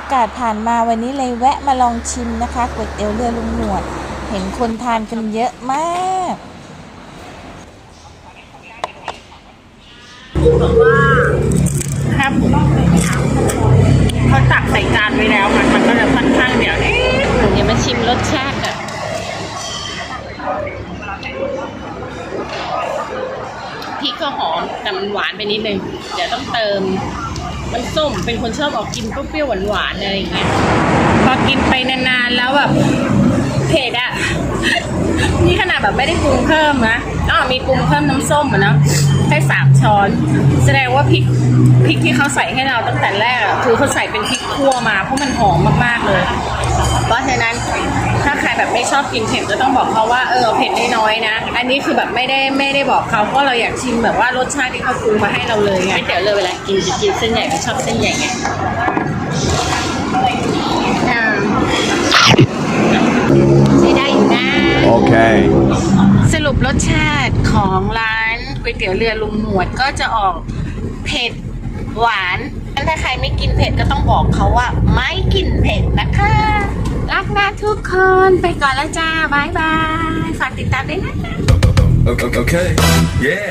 อกาสผ่านมาวันนี้เลยแวะมาลองชิมนะคะก๋วยเตี๋ยวเรือลุงหนวด เห็นคนทานกันเยอะมากบอกว่าถ้าเขาตักใส่จานไว้แล้วมันมันก็จะค่อนข้างเดี๋ยวนี้เดี๋ยวมาชิมรสชาติอะพริกก็หอมแต่มันหวานไปนิดนึง เดี๋ยวต้องเติม มันส้มเป็นคนชอบออกกินเปรี้ยวๆหวานๆอะไรอย่างเงี้ยพอกินไปนานๆแล้วแบบเผ็ดอะนี่ขนาดแบบไม่ได้ปรุงเพิ่มนะอ๋อมีปรุงเพิ่มน้ำส้มอะเนาะแค่สามช้อน แสดงว่าพริกพริกที่เขาใส่ให้เราตั้งแต่แรกอะคือเขาใส่เป็นพริกคั่วมาเพราะมันหอมมากๆเลยเชอบกินเผ็ดก็ต้องบอกเขาว่าเออเผ็ดน้อยๆนะ อันนี้คือแบบไม่ได้ไม่ได้บอกเขาเพราะเราอยากชิมแบบว่ารสชาติที่เขาปรุงมาให้เราเลยไงเดี๋ยวเลยเวลากินจะกินเส้นใหญ่ก็ชอบเส้นใหญ่ไงอ่าใช้ได้อยู่นะ Okay. สรุปรสชาติของร้านก๋วยเตี๋ยวเรือลุงหนวดก็จะออกเผ็ดหวาน ถ้าใครไม่กินเผ็ดก็ต้องบอกเขาว่า ไม่กินเผ็ดนะคะ รักนะทุกคนไปก่อนแล้วจ้าบายบาย ฝากติดตามด้วยนะ Okay. okay. Yeah.